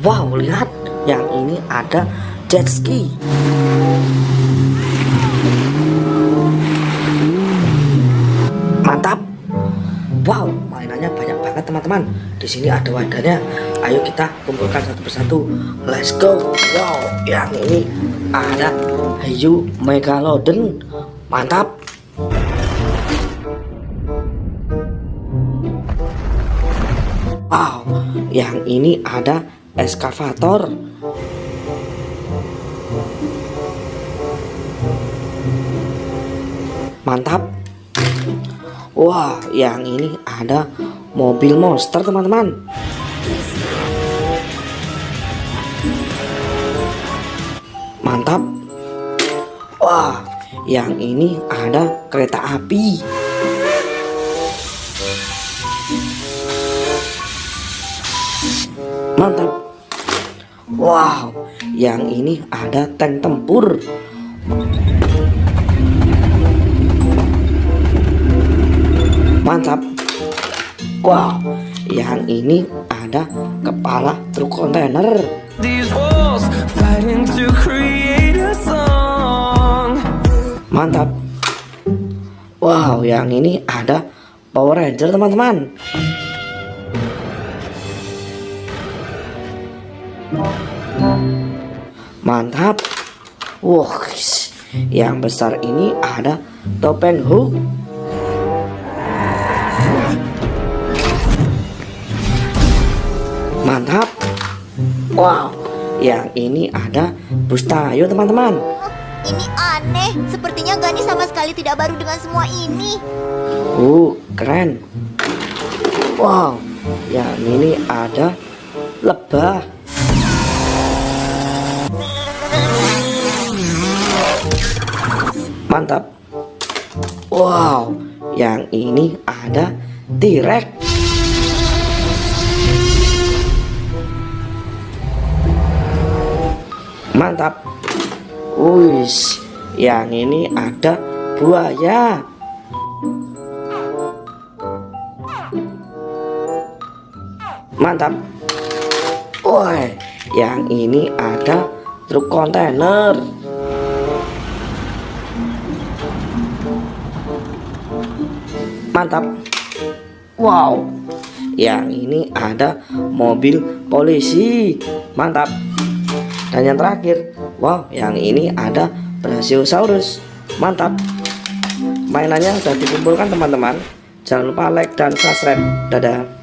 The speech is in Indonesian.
Wow, lihat yang ini ada jet ski. Mantap. Wow, mainannya banyak banget teman-teman. Di sini ada wadahnya. Ayo kita kumpulkan satu persatu. Let's go. Wow, yang ini ada Hayu Megalodon. Mantap. Wow, yang ini ada eskavator. Mantap. Wah, yang ini ada mobil monster, teman-teman. Mantap. Wah, yang ini ada kereta api. Mantap. Wow, yang ini ada tank tempur. Mantap. Wow, yang ini ada kepala truk kontainer. Mantap. Wow, yang ini ada Power Ranger, teman-teman. Mantap. Wah, yang besar ini ada topeng Hulk. Mantap. Wow, yang ini ada bus tayo, teman-teman. Ini aneh, sepertinya Gani sama sekali tidak baru dengan semua ini. Uh, keren. Wow, yang ini ada lebah. Mantap. Wow, yang ini ada T-Rex. Mantap. Wis, yang ini ada buaya. Mantap. Woi, yang ini ada truk kontainer. Mantap. Wow. Yang ini ada mobil polisi. Mantap. Dan yang terakhir, wow, yang ini ada Brachiosaurus. Mantap. Mainannya sudah dikumpulkan teman-teman. Jangan lupa like dan subscribe. Dadah.